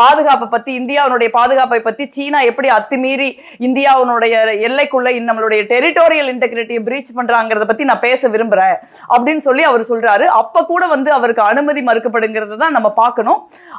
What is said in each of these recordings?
பாதுகாப்பை பத்தி இந்தியாவினுடைய பாதுகாப்பை பத்தி சீனா எப்படி அத்துமீறி இந்தியாவினுடைய எல்லைக்குள்ள நம்மளுடைய டெரிட்டோரியல் இன்டெகிரிட்டியை பிரீச் பண்றாங்கிறத பத்தி நான் பேச விரும்புறேன். அப்படின்னு சொல்லி அவர் சொல்றாரு. அப்ப கூட வந்து அவருக்கு அனுமதி மறுக்கப்படுங்கிறத தான் நம்ம பார்க்கணும்.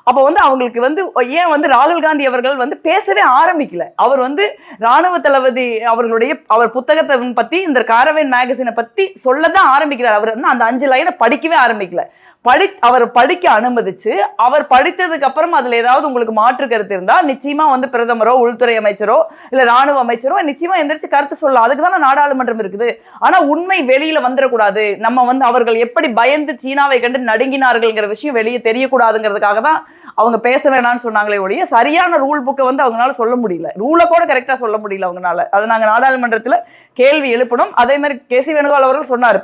அப்ப வந்து அவங்களுக்கு வந்து ஏன் வந்து ராகுல் காந்தி அவர்கள் வந்து பேசவே ஆரம்பிக்கல? அவர் வந்து ராணுவ தளபதி அவர்களுடைய அவர் புத்தகத்தை பத்தி இந்த காரவேன் மேகசினை பத்தி சொல்லதான் ஆரம்பிக்கிறார். அவர் வந்து அந்த அஞ்சு லைனை படிக்கவே ஆரம்பிக்கல. படி அவர் படிக்க அனுமதிச்சு அவர் படித்ததுக்கு அப்புறம் அதுல ஏதாவது உங்களுக்கு மாற்று கருத்து இருந்தா நிச்சயமா வந்து பிரதமரோ உள்துறை அமைச்சரோ இல்ல ராணுவ அமைச்சரோ நிச்சயமா எந்திரிச்சு கருத்து சொல்லலாம். அதுக்கு தானே நாடாளுமன்றம் இருக்குது. ஆனா உண்மை வெளியில வந்துடக்கூடாது. நம்ம வந்து அவர்கள் எப்படி பயந்து சீனாவை கண்டு நடுங்கினார்கள்ங்கிற விஷயம் வெளியே தெரியக்கூடாதுங்கிறதுக்காக தான் அவங்க பேச வேணாம்னு சொன்னாங்களே ஒழிய சரியான ரூல் புக்கை வந்து அவங்களால சொல்ல முடியல. ரூலை கூட கரெக்டா சொல்ல முடியல அவங்களால அதை நாங்க நாடாளுமன்றத்துல கேள்வி எழுப்பணும். அதே மாதிரி கே. சி. வேணுகோபால் அவர்கள் சொன்னார்.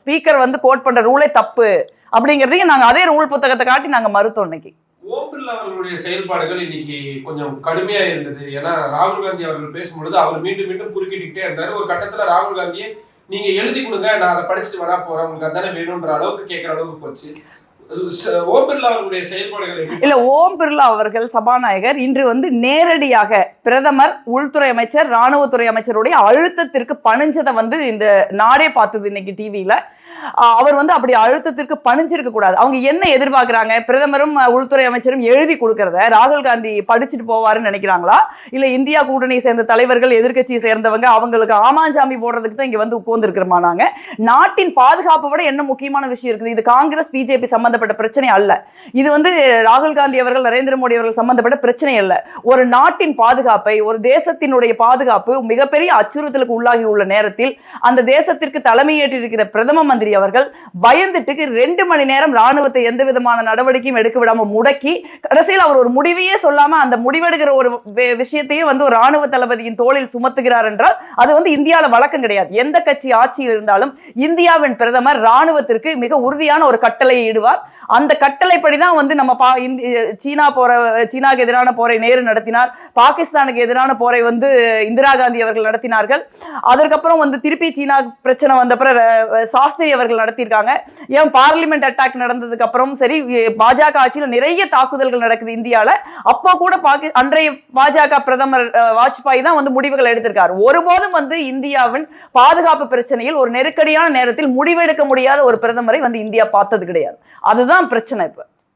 ஸ்பீக்கர் வந்து கோட் பண்ற ரூலே தப்பு. அப்படிங்கிறதையும் நாங்க அதே ரூல் புத்தகத்தை காட்டி நாங்க மறுத்தோம் இன்னைக்கு. ஓம் பிர்லா அவர்களுடைய செயல்பாடுகள் இன்னைக்கு கொஞ்சம் கடுமையா இருந்தது. ஏன்னா ராகுல் காந்தி அவர்கள் பேசும்பொழுது அவர் மீண்டும் மீண்டும் குறுக்கிட்டுக்கிட்டே இருந்தாரு. ஒரு கட்டத்துல ராகுல் காந்தியை நீங்க எழுதி கொடுங்க நான் அதை படிச்சுட்டு வரா போறேன். உங்களுக்கு அதானே வேணும்ன்ற அளவுக்கு கேட்கிற அளவுக்கு போச்சு. இல்ல ஓம் பிர்லா அவர்கள் சபாநாயகர். இன்று வந்து நேரடியாக பிரதமர் உள்துறை அமைச்சர் ராணுவத்துறை அமைச்சருடைய அழுத்தத்திற்கு பணிஞ்சதை வந்து இந்த நாடே பார்த்தது இன்னைக்கு டிவியில அவர் வந்து அப்படி அழுத்தத்திற்கு பணிஞ்சிருக்க கூடாது. அவங்க என்ன எதிர்பார்க்கறாங்க? பிரதமரும் உள்துறை அமைச்சரும் எழுதி கொடுக்கறத ராகுல் காந்தி படிச்சுட்டு போவாருன்னு நினைக்கிறாங்களா? இல்ல இந்தியா கூட்டணியை சேர்ந்த தலைவர்கள் எதிர்கட்சியை சேர்ந்தவங்க அவங்களுக்கு ஆமாஞ்சாமி போடுறதுக்கு தான் இங்க வந்து உட்கார்ந்துருக்கிறோமா நாங்க? நாட்டின் பாதுகாப்பை விட என்ன முக்கியமான விஷயம் இருக்குது? இது காங்கிரஸ் பிஜேபி சம்பந்தப்பட்ட பிரச்சனை அல்ல. இது வந்து ராகுல் காந்தி அவர்கள் நரேந்திர மோடி அவர்கள் சம்பந்தப்பட்ட பிரச்சனை அல்ல. ஒரு நாட்டின் பாதுகாப்பை ஒரு தேசத்தினுடைய பாதுகாப்பு மிகப்பெரிய அச்சுறுத்தலுக்கு உள்ளாகி உள்ள நேரத்தில் அந்த தேசத்திற்கு தலைமையேற்றிருக்கிற பிரதம மந்திரி அவர்கள் பயந்துட்டு ரெண்டு மணி நேரம் ராணுவத்தை எந்த விதமான நடவடிக்கையும் எடுக்க விடாம முடக்கி கடைசியில் அவர் ஒரு முடிவையே சொல்லாம அந்த முடிவெடுக்கிற ஒரு வே- விஷயத்தையே வந்து ஒரு ராணுவ தளபதியின் தோளில் சுமத்துகிறார் என்றால் அது வந்து இந்தியாவில் வழக்கம் கிடையாது. எந்த கட்சி ஆட்சியில் இருந்தாலும் இந்தியாவின் பிரதமர் ராணுவத்திற்கு மிக உறுதியான ஒரு கட்டளையை இடுவார். அந்த கட்டளைப்படி தான் வந்து நம்ம பா சீனா போற சீனாக்கு எதிரான போரை நேரு நடத்தினார். பாகிஸ்தானுக்கு எதிரான போரை வந்து இந்திரா காந்தி அவர்கள் நடத்தினார்கள். அதற்கப்புறம் வந்து திருப்பி சீனா பிரச்சனை வந்தப்பறம் சாஸ்திரி அவர்கள் நடத்தியிருக்காங்க. ஏன் பார்லிமெண்ட் அட்டாக் நடந்ததுக்கு அப்புறம் சரி பாஜக ஆட்சியில் நிறைய தாக்குதல்கள் நடக்குது இந்தியால. அப்போ கூட பாகி அன்றைய பாஜக பிரதமர் வாஜ்பாய் தான் வந்து முடிவுகள் எடுத்திருக்காரு. ஒருபோதும் வந்து இந்தியாவின் பாதுகாப்பு பிரச்சனையில் ஒரு நெருக்கடியான நேரத்தில் முடிவெடுக்க முடியாத ஒரு பிரதமரை வந்து இந்தியா பார்த்தது கிடையாது. அதுதான் பிரச்சனை இப்போ.